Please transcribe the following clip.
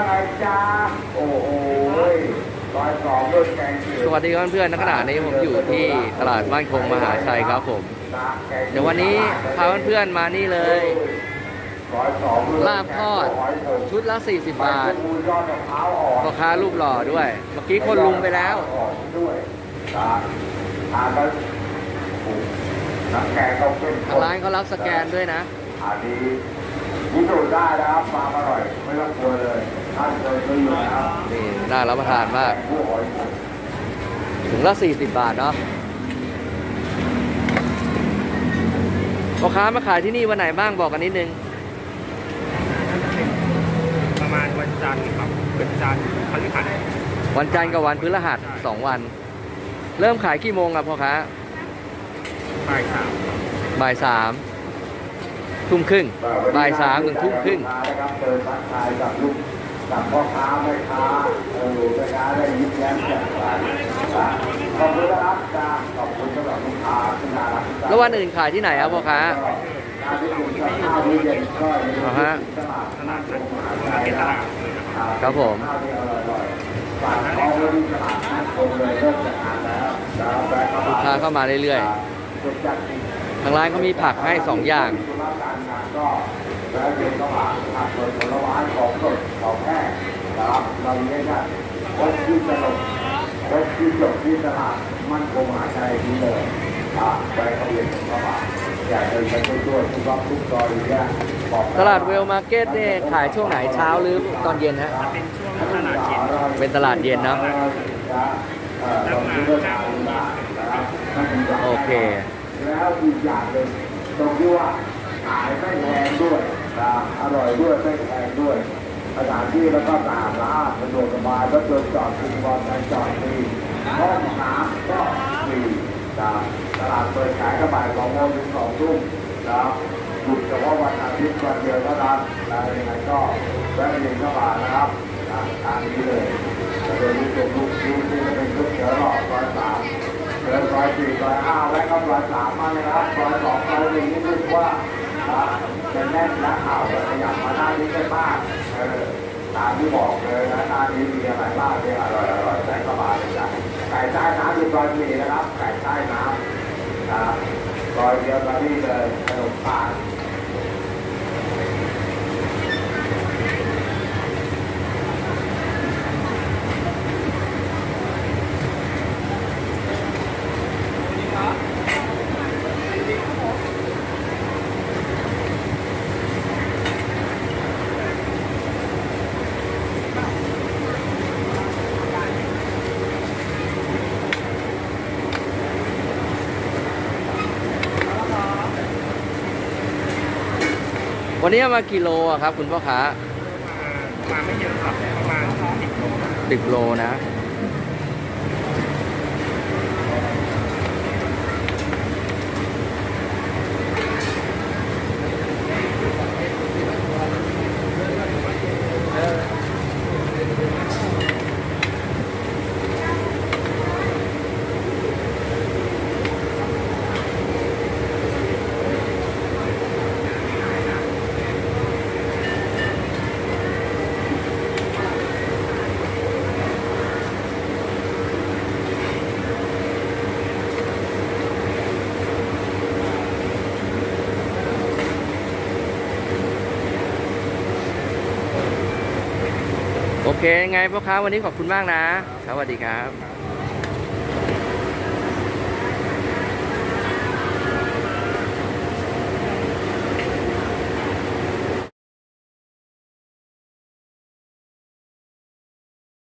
อะไรจ้าโอ้โหร้อยสองด้วยแกงจืดสวัสดีครับเพื่อนๆณขณะนี้ผมอยู่ที่ตลาดบ้านคงมหาชัยครับผม เดี๋ยววันนี้พาเพื่อนๆมานี่เลยร้อยสองด้วยลาบทอดชุดละ 40 บาทมูยอดมะพร้าวอ่อนพ่อค้ารูปหล่อด้วย เมื่อกี้คนลุมไปแล้วด้วยนะทานแล้วน้ำแกงต้องเป็นทางร้านเขารับสแกนด้วยนะอันนี้ พิสูจน์ได้นะครับความอร่อยไม่ต้องกลัวเลยท่านเคยซื้ออยู่นะครับนี่น่ารับประทานมาก ผู้หอยหมดถุงละ 40 บาทเนาะพ่อค้ามาขายที่นี่วันไหนบ้างบอกกันนิดนึง ประมาณวันจันทร์ครับวันจันทร์พฤหัสวันจันทร์กับวันพฤหัสสองวัน เริ่มขายกี่โมงครับพ่อค้าบ่ายสามบ่ายสาม ทุ่มครึ่งบ่ายสามถึงทุ่มครึ่งนะครับเดินทักทายกับลูกกับพ่อค้าแม่ค้าเออแม่ค้าได้ยิ้มแย้มแจ่มใสนะขอบคุณนะครับจ้าขอบคุณสำหรับลูกค้าที่น่ารักทุกท่าแล้ววันอื่นขายที่ไหนครับพ่อค้าการที่คุณจะข้าวมื้อเย็นก็อย่าลืมอ่าฮะตลาดตลาดนัดมหามาชัยเป็นตนะลาดเลยนะครับครับผมข้าวที่อร่อยๆฝากท้องไว้ที่ตลาดนัดคงเลยเริ่มจะทานแล้วนะครับแวะเข้าลูกมาค้าเข้ามาเรื่อยจุดจัดจริงๆทางร้านเขามีผักให้สองอย่างธุระ ก็แล้วเย็นก็มาผักสดผลไม้ของสดของแห้งนะครับเราเนี้ยกันวัดที่ตลกวัดที่จบที่ตลาดมั่นคงหาชัยนี้เลยอ่าไปเขาเรียนเข้ามาอยากเดินไปช่วยทุกรอบทุกซอยอย่างเงี้ยตลาดเวลมาร์เก็ตเนี่ยขายช่วงไหนเช้าหรือตอนเย็นฮะเป็นช่วงตลาดเย็นเป็นตลาดเย็นเนะเอ่อเราคิดว่าทางร้านนะครับท่านผู้ชมโอเคแล้วอีกอย่างหนึ่งตรงที่ว่า ขายไม่แพงด้วยนะอร่อยด้วยไม่แพงด้วยสถานที่แล้วก็สะอาดสะอาดสะดวกสบายรถยนต์จอดฟรีมอเตอร์ไซค์จอดฟรีห้องน้ำก็ฟรีนะตลาดเปิดขายกระบายสองโมงถึงสองทุ่มนะหยุดเฉพาะวันอาทิตย์วันเดียวเท่านั้นนะยังไงก็แวะเวียนเข้ามานะครับนะทางนี้เลยจะเป็นลูกเป็นลูกลูกที่จะเป็นลูกเสือหลอดร้อยสามเดินซอยสี่ซอยห้าและก็ซอยสามมาเลยนะครับซอยสองซอยหนึ่งนี่รู้สึกว่า จะแน่นและข่าวจะขยับมาหน้านี้ได้มากเออตามที่บอกเลยนะหน้านี้มีอะไรบ้างที่อร่อยอร่อยแต่ก็มาเลยจ้ะไก่ใต้น้ำอยู่ซอยสี่นะครับไก่ใต้น้ำนะรอยเดียวตอนนี้เลยขนมปัง วันนี้เอามากี่โลอะครับ คุณพ่อค้ามาไม่เยอะครับประมาณสิบโลสิบโลนะ เคยังไงพ่อค้าวันนี้ขอบคุณมากนะ สวัสดีครับ